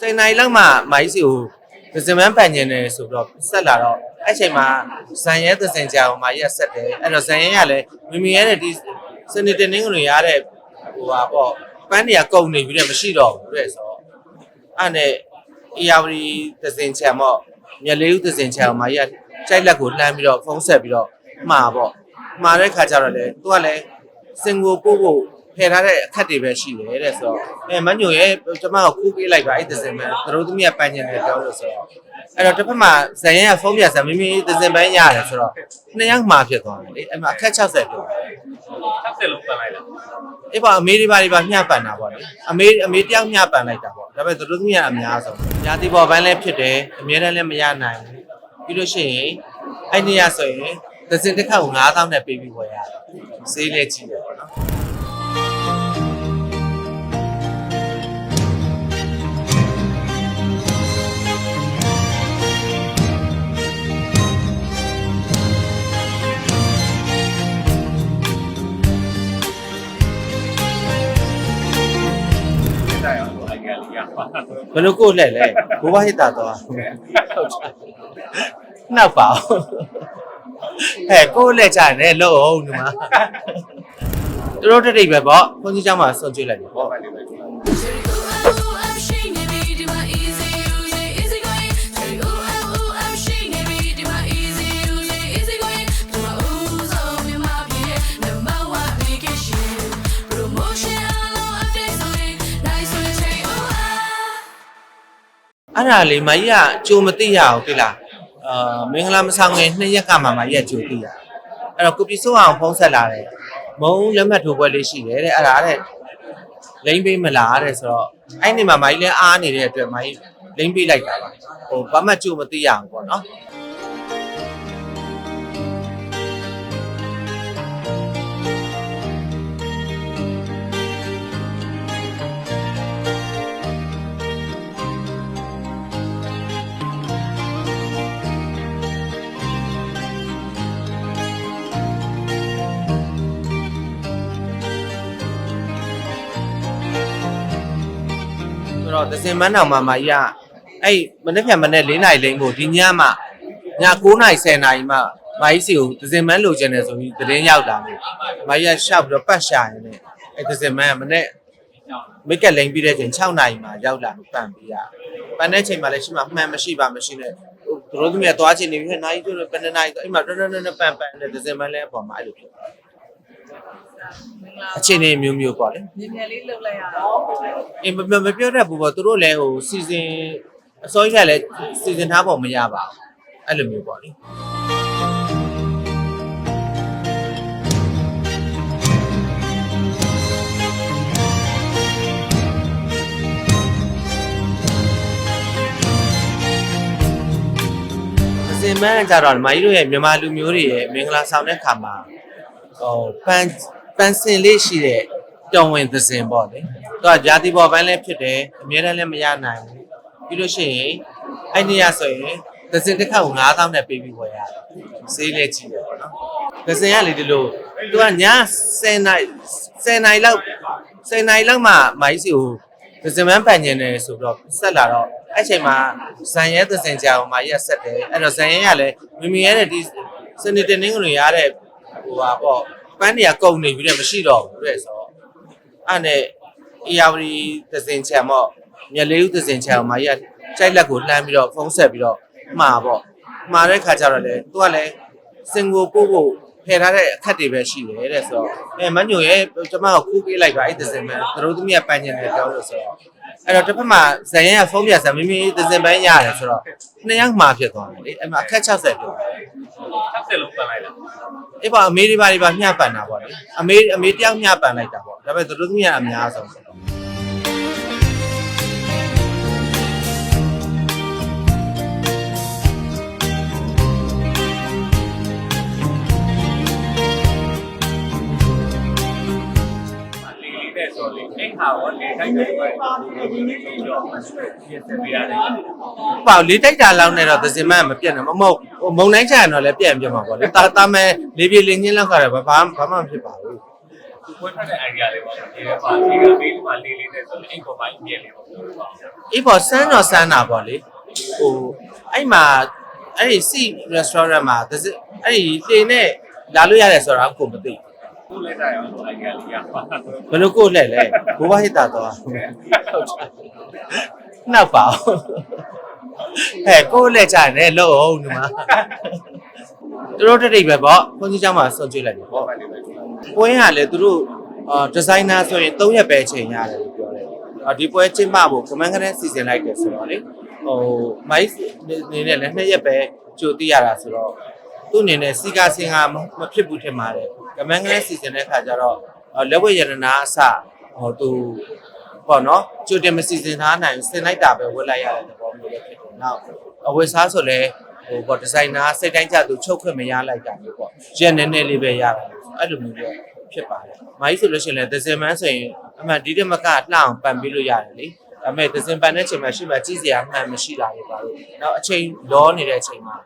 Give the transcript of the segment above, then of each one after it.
စိန်နိုင်လောက်မှမိုင်းစီကိုဒဇင်မန်းပန်ကျင်တယ်ဆိုတော့ဆက်လာတော့အဲ့ချိန်မှာဇန်ရဲသစင်ကြောင်မာကြီးကဆက်တယ်အဲ့တော့ဇန်ရဲကလည်းမမီရဲတဲ့ဒီစနေတနင်္ဂနွေရတဲ့ဟိုပါပေါ့ပန်းတွေကကုန်နေပြီတဲ့မရှိတော့ဘူးတဲ့ဆိုတော့အဲ့နဲ့အေယာဝတီသစင်ချံပေါ့မြက်လေးဦးသစင်ချံမာကြီးကကြိုက်လက်ကိုလှမ်းပြီးတော့ဖုံးဆက်ပြီးတော့မှာပေါ့မှာတဲ့ခါကျတော့လေသူကလည်းစင်ကိုပို့ဖို့ ဖယ်ထားတဲ့အခက်တွေပဲရှိတယ်တဲ့ဆိုတော့အဲမညိုရဲ့ကျွန်မကကူးပေးလိုက်ပါအဲ့သစင်မန်းသူတို့သမီးကပန်းကျင်တယ်ပြောလို့ဆိုတော့အဲ့တော့တစ်ဖက်မှာဇန်ရဲကဖုန်းပြဆန်မိမိသစင်ပန်းရတယ်ဆိုတော့နှစ်ယောက်မှာဖြစ်သွားတယ်လေအဲ့မှာအခက်60ပြော60လုံးပတ်လိုက်တာအဲ့ပါအမေတွေပါတွေပါမျှပန်တာပေါ့လေအမေအမေတယောက်မျှပန်လိုက်တာပေါ့ဒါပေမဲ့သူတို့သမီးကအများဆုံးညာတိပေါ်ပန်းလည်းဖြစ်တယ်အမြဲတမ်းလည်းမရနိုင်ဘူးပြီးလို့ရှိရင်အဲ့နေရဆိုရင်သစင်တစ်ခါကို9000နဲ့ပေးပြီးဝယ်ရတယ်ဈေးလည်းကြီးတယ်ပေါ့နော် ဘယ်လိုကိုလှဲ့လဲဘိုးဘဟိတာတော့နောက်ပါဟဲ့ကိုလှဲ့ကြတယ်လို့အောင်ဒီမှာသူတို့တိတ်ပဲပေါ့ခွန်ကြီးเจ้าမှာဆွန်ကြွေးလိုက်ပြီပေါ့ အဲ့ဒါလေမကြီးကကြိုမသိရအောင်တိလားအာမင်္ဂလာမဆောင်ခင်နှစ်ရက်ကမှမကြီးကကြိုသိရအဲ့တော့ကိုပြစိုးအောင်ဖုံးဆက်လာတယ်မုံလက်မှတ်ထိုးပွဲလေးရှိတယ်တဲ့အဲ့ဒါတဲ့လိမ့်ပေးမလားတဲ့ဆိုတော့အဲ့ဒီမှာမကြီးလည်းအားနေတဲ့အတွက်မကြီးလိမ့်ပေးလိုက်တာပါဟိုဘာမှကြိုမသိရအောင်ပေါ့နော် တော့သစင်မန်းတောင်မှာမကြီးကအဲ့မနေ့ဖြန်မနေ့၄နိုင်လိမ့်ဖို့ဒီညမှည9နိုင်10နိုင်မှမကြီးစီကိုသစင်မန်းလိုချင်တယ်ဆိုပြီးသတင်းရောက်လာလို့မကြီးကရှောက်ပြီးတော့ပတ်ရှာရင်းနဲ့အဲ့သစင်မန်းကမနေ့မိတ်ကလိမ့်ပြီးတဲ့ချိန်6နိုင်မှရောက်လာလို့ပန်ပြီးရပန်တဲ့ချိန်မှာလည်းရှိမှမှန်မရှိပါမရှိနဲ့ဟိုသူတို့သမီးကသွားချင်နေပြီဟဲ့နိုင်ကျိုးဘယ်နှစ်နိုင်အဲ့မှာတော်တော်တော်ပန်ပန်တဲ့သစင်မန်းလည်းအပေါ်မှာအဲ့လိုဖြစ် အခြေအနေမျိုးမျိုးပေါ့လေမြင်မြင်လေးလှုပ်လိုက်ရတော့အေးမမမပြောတတ်ဘူးပေါ့သူတို့လည်းဟိုစီစဉ်အစိုးရကလည်းစီစဉ်ထားဖို့မရပါဘူးအဲ့လိုမျိုးပေါ့လေအစင်မန်းကြတော့မာကြီးတို့ရဲ့မြန်မာလူမျိုးတွေရဲ့မင်္ဂလာဆောင်တဲ့ခါမှာဟိုပန်း ပန်းစင်လေးရှိတဲ့တော်ဝင်သစင်ပေါ့လေသူကဂျာတိပေါ်ပိုင်းလည်းဖြစ်တယ်အများတန်းလည်းမရနိုင်ဘူးပြီးလို့ရှိရင်အဲ့ဒီရဆိုရင်သစင်တစ်ခါကို9000နဲ့ပေးပြီးဝယ်ရတယ်ဈေးလည်းကြီးတယ်ပေါ့နော်သစင်ကလေဒီလိုသူကည10နိုင်10နိုင်လောက်10နိုင်လောက်မှမိုင်းစီကိုသစင်မန်းပန်ကျင်တယ်ဆိုတော့ဆက်လာတော့အဲ့ချိန်မှာဇန်ရဲသစင်ကြောင်မာကြီးကဆက်တယ်အဲ့တော့ဇန်ရဲကလည်းမမီရဲတဲ့ဒီစနေတနင်္ဂနွေရတဲ့ဟိုပါပေါ့ ပန်းတွေကကုန်နေပြီတဲ့မရှိတော့ဘူးတဲ့ဆိုတော့အဲ့နဲ့အေယာဝတီသစင်ချံပေါ့မြက်လေးဦးသစင်ချံမာကြီးကကြိုက်လက်ကိုလှမ်းပြီးတော့ဖုံးဆက်ပြီးတော့မှာပေါ့မှာတဲ့ခါကျတော့လေသူကလည်းစင်ကိုပို့ဖို့ဖယ်ထားတဲ့အခက်တွေပဲရှိတယ်တဲ့ဆိုတော့အဲမညိုရဲ့ကျွန်မကကူးပေးလိုက်ပါအဲ့သစင်မန်းသူတို့သမီးကပန်းကျင်တယ်ပြောလို့ဆိုတော့အဲ့တော့တစ်ဖက်မှာဇန်ရဲကဖုန်းပြဆန်မိမိသစင်ပန်းရတယ်ဆိုတော့နှစ်ယောက်မှာဖြစ်သွားတယ်လေအဲ့မှာအခက်60ပြော 60လုံးပတ်လိုက်တာအဲ့ပါအမေတွေပါတွေပါမျှပန်တာပေါ့လေအမေအမေတယောက်မျှပန်လိုက်တာပေါ့ဒါပေမဲ့သူတို့သမီးကအများဆုံး အိမ်ဟာရောလေတိုက်တယ်ပဲပြီးတော့ပြင်ဆင်ပေးရတယ်ပေါ့လေးတိုက်တာလောက်နဲ့တော့သစင်မန်းကမပြတ်နဲ့မမဟုတ်ဟိုမုံတိုင်းချရတော့လည်းပြတ်ရင်ပြတ်မှာပေါ့လေတာတာမဲလေးပြေလေးညင်းလောက်ခါတယ်ဘာဘာဘာမှမဖြစ်ပါဘူးသူဖွင့်ထားတဲ့ idea လေးပေါ့ဒီထဲမှာဒီကဘေးမှာလေးလေးနဲ့ဆိုရင်အိမ်ပေါ်မှာအမြင်လေးပေါ့ပြောပါဦးအေးပေါ့စမ်းတော့စမ်းတာပေါ့လေဟိုအဲ့မှာအဲ့ဒီစီ restaurant မှာတစ်စအဲ့ဒီလေနဲ့လာလို့ရတယ်ဆိုတော့ကိုမသိ ခုလက်ကြရအောင် idea လေးရပါ ဘူးဘယ်လိုကိုလှဲ့လဲဘိုးဘဟိတာတော့နောက်ပါဦးဟဲ့ကိုလှဲ့ကြတယ်လို့အောင်ဒီမှာသူတို့တိတ်ပဲပေါ့ခွန်ကြီးเจ้าမှာဆွန်ကြွေးလိုက်ပြီပေါ့ ပါလိမ့်မယ် ပွဲကလည်းသူတို့အာဒီဇိုင်နာဆိုရင်3ရက်ပဲချိန်ရတယ်လို့ပြောတယ်။အာဒီပွဲကျင်းပဖို့ကမန်းကနဲ့စီစဉ်လိုက်တယ်ဆိုတော့လေဟိုမိုက်နေနဲ့လည်း2ရက်ပဲကြိုသိရတာဆိုတော့သူ့အနေနဲ့စီကာစင်ကမဖြစ်ဘူးထင်ပါတယ်။ ကမန်းကနဲ့စီစဉ်တဲ့ခါကျတော့လက်ဝဲရတနာအစဟိုသူပေါ့နော်ကြိုတင်မစီစဉ်ထားနိုင်စင်လိုက်တာပဲဝတ်လိုက်ရတဲ့သဘောမျိုးလည်းဖြစ်တယ်။နောက်အဝတ်စားဆိုလည်းဟိုပေါ့ဒီဇိုင်နာစိတ်တိုင်းကျသူချုပ်ခွင့်မရလိုက်တာမျိုးပေါ့။ရက်နေနေလေးပဲရတာလို့အဲ့လိုမျိုးတော့ဖြစ်ပါတယ်။မိုင်းဆိုလို့ရှိရင်လည်းသဇင်မန်းဆိုရင်အမှန်ဒီတမကလှအောင်ပန်ပေးလို့ရတယ်လေ။ဒါပေမဲ့သဇင်ပန်တဲ့ချိန်မှာရှိမှကြီးစရာမှန်မရှိတာလေပါလို့။နောက်အချိန်လောနေတဲ့အချိန်မှာ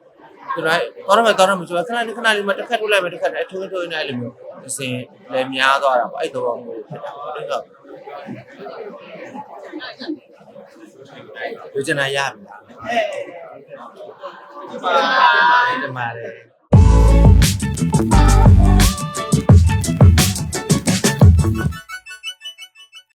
ကျွန်တော်ကတော့မကတော့မကျွန်တော်ခဏလေးခဏလေးမှတစ်ခက်ထုတ်လိုက်မှတစ်ခက်အထိုးထိုးနေတယ်လို့အစင်လည်းများသွားတာပေါ့အဲ့တော့မျိုးဖြစ်တာပေါ့အဲ့တော့လူကျင်လာရပြီလားအဲဒီမှာလေ